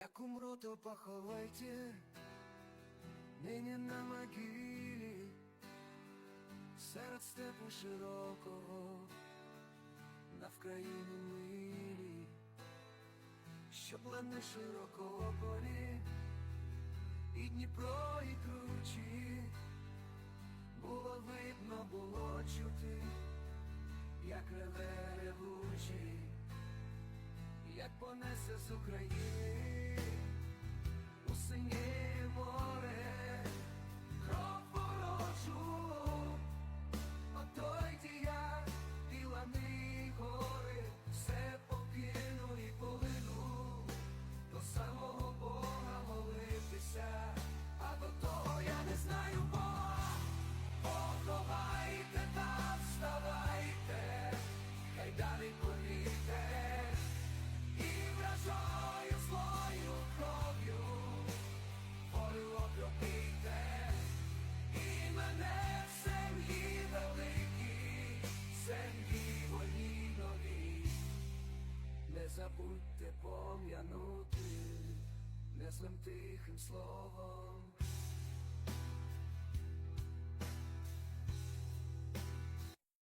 Як умру, то поховайте нині на могилі серед степу широкого на Вкраїні милі, щоб лани широкого полі і Дніпро, і кручі було видно, було чути, як реве ревучий як понесе з України далі повіте. І вражою злою кров'ю волю і мене в землі великій, землі вольній новій. Не забудьте пом'янути, не злим тихим словом.